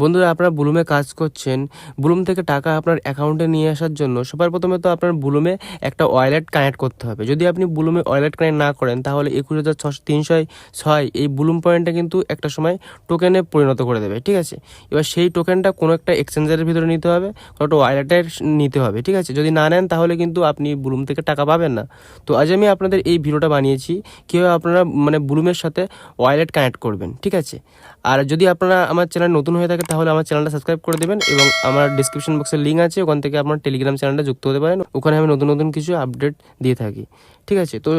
বন্ধুরা, আপনারা বুলুমে কাজ করছেন, বুলুম থেকে টাকা আপনার অ্যাকাউন্টে নিয়ে আসার জন্য সবার প্রথমে তো আপনার বুলুমে একটা ওয়ালেট কানেক্ট করতে হবে। যদি আপনি বুলুমে ওয়ালেট কানেক্ট না করেন, তাহলে একুশ হাজার ছশো তিনশো ছয় এই বুলুম পয়েন্টটা কিন্তু একটা সময় টোকেনে পরিণত করে দেবে, ঠিক আছে? এবার সেই টোকেনটা কোনো একটা এক্সচেঞ্জারের ভিতরে নিতে হবে, কোনো একটা ওয়ালেটের নিতে হবে, ঠিক আছে? যদি না নেন, তাহলে কিন্তু আপনি বুলুম থেকে টাকা পাবেন না। তো আজ আমি আপনাদের এই ভিডিওটা বানিয়েছি, কীভাবে আপনারা মানে বুলুমের সাথে ওয়ালেট কানেক্ট করবেন, ঠিক আছে? আর যদি আপনারা আমার চ্যানেল নতুন হয়ে থাকে তাহলে আমার চ্যানেলটা সাবস্ক্রাইব করে দেবেন এবং আমার ডিসক্রিপশন বক্সের লিঙ্ক আছে, ওখান থেকে আপনার টেলিগ্রাম চ্যানেলটা যুক্ত হতে পারেন। ওখানে আমি নতুন নতুন কিছু আপডেট দিয়ে থাকি। ঠিক আছে? তো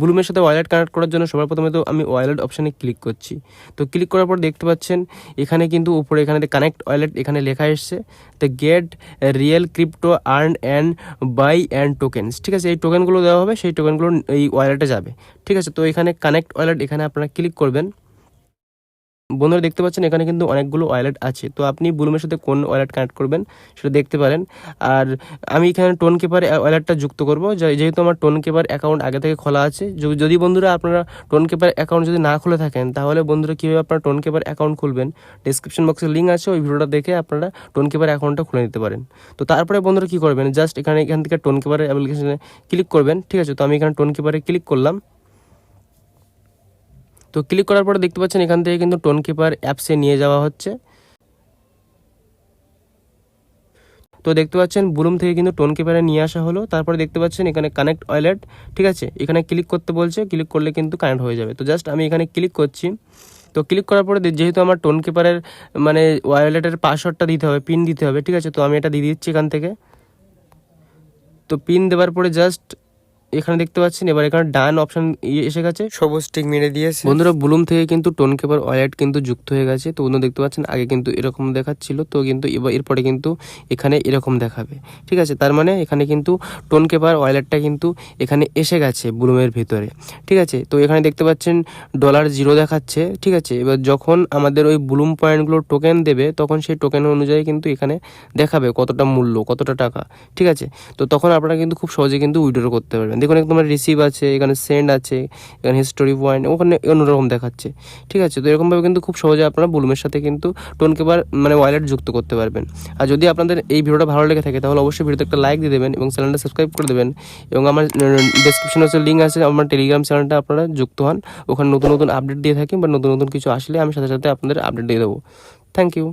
ব্লুমের সাথে ওয়ালেট কানেক্ট করার জন্য সবার প্রথমে তো আমি ওয়ালেট অপশানে ক্লিক করছি। তো ক্লিক করার পর দেখতে পাচ্ছেন, এখানে কিন্তু উপরে এখানে কানেক্ট ওয়ালেট এখানে লেখা এসছে the get real crypto earn and buy and tokens ঠিক আছে? এই টোকেনগুলো দেওয়া হবে, সেই টোকেনগুলো এই ওয়ালেটে যাবে। ঠিক আছে? তো এখানে কানেক্ট ওয়ালেট এখানে আপনারা ক্লিক করবেন। বন্ধুরা দেখতে পাচ্ছেন, এখানে কিন্তু অনেকগুলো ওয়ালেট আছে। তো আপনি বুলুমের সাথে কোন ওয়ালেট কানেক্ট করবেন সেটা দেখতে পারেন। আর আমি এখানে টোন কিপার ওয়ালেটটা যুক্ত করব। যেহেতু আমার টোন কিপার অ্যাকাউন্ট আগে থেকে খোলা আছে যদি বন্ধুরা আপনারা টোন কিপার অ্যাকাউন্ট যদি না খুলে থাকেন, তাহলে বন্ধুরা কীভাবে আপনারা টোন কিপার অ্যাকাউন্ট খুলবেন ডিসক্রিপশন বক্সে লিঙ্ক আছে, ওই ভিডিওটা দেখে আপনারা টোন কিপার অ্যাকাউন্টটা খুলে নিতে পারেন। তো তারপরে বন্ধুরা কী করবেন জাস্ট এখানে এখান থেকে টোন কিপারের অ্যাপ্লিকেশনে ক্লিক করবেন, ঠিক আছে? তো আমি এখানে টোন কিপারে ক্লিক করলাম। তো ক্লিক করার পরে দেখতে পাচ্ছেন এখান থেকে কিন্তু টোন কিপার অ্যাপসে নিয়ে যাওয়া হচ্ছে। তো দেখতে পাচ্ছেন বুলুম থেকে কিন্তু টোন কিপারে নিয়ে আসা হলো। তারপরে দেখতে পাচ্ছেন এখানে কানেক্ট ওয়ালেট ঠিক আছে? এখানে ক্লিক করতে বলছে ক্লিক করলে কিন্তু কানেক্ট হয়ে যাবে। তো জাস্ট আমি এখানে ক্লিক করছি। তো ক্লিক করার পরে যেহেতু আমার টোন কিপারের মানে ওয়ালেটের পাসওয়ার্ডটা দিতে হবে পিন দিতে হবে, ঠিক আছে? তো আমি এটা দিয়ে দিচ্ছি এখান থেকে। তো পিন দেওয়ার পরে জাস্ট এখানে দেখতে পাচ্ছেন এবার এখানে ডান অপশন এসে গেছে। সবুজ টিক মেরে দিয়েছে। বন্ধুরা বুলুম থেকে কিন্তু টোন কেপার ওয়ালেট কিন্তু যুক্ত হয়ে গেছে। তো বন্ধু দেখতে পাচ্ছেন আগে কিন্তু এরকম দেখাচ্ছিল তো কিন্তু এবার এরপরে কিন্তু এখানে এরকম দেখাবে। ঠিক আছে তার মানে এখানে কিন্তু টোন কেপার ওয়ালেটটা কিন্তু এখানে এসে গেছে বুলুমের ভিতরে। ঠিক আছে তো এখানে দেখতে পাচ্ছেন ডলার জিরো দেখাচ্ছে। ঠিক আছে এবার যখন আমাদের ওই বুলুম পয়েন্টগুলো টোকেন দেবে তখন সেই টোকেন অনুযায়ী কিন্তু এখানে দেখাবে কতটা মূল্য কতটা টাকা। ঠিক আছে তো তখন আপনারা কিন্তু খুব সহজে কিন্তু উইড্রো করতে পারবেন। দেখুন তোমার রিসিভ আছে, এখানে সেন্ড আছে, এখানে হিস্টোরি পয়েন্ট ওখানে অন্যরকম দেখাচ্ছে। ঠিক আছে? তো এরকমভাবে কিন্তু খুব সহজে আপনারা বুলুমের সাথে কিন্তু টোন কেবার মানে ওয়ালেট যুক্ত করতে পারবেন। আর যদি আপনাদের এই ভিডিওটা ভালো লেগে থাকে, তাহলে অবশ্যই ভিডিওতে একটা লাইক দিয়ে দেবেন এবং চ্যানেলটা সাবস্ক্রাইব করে দেবেন এবং আমার ডিসক্রিপশনে হচ্ছে লিঙ্ক আছে, আমার টেলিগ্রাম চ্যানেলটা আপনারা যুক্ত হন। ওখানে নতুন নতুন আপডেট দিয়ে থাকি বা নতুন নতুন কিছু আসলে আমি সাথে সাথে আপনাদের আপডেট দিয়ে দেবো। Thank you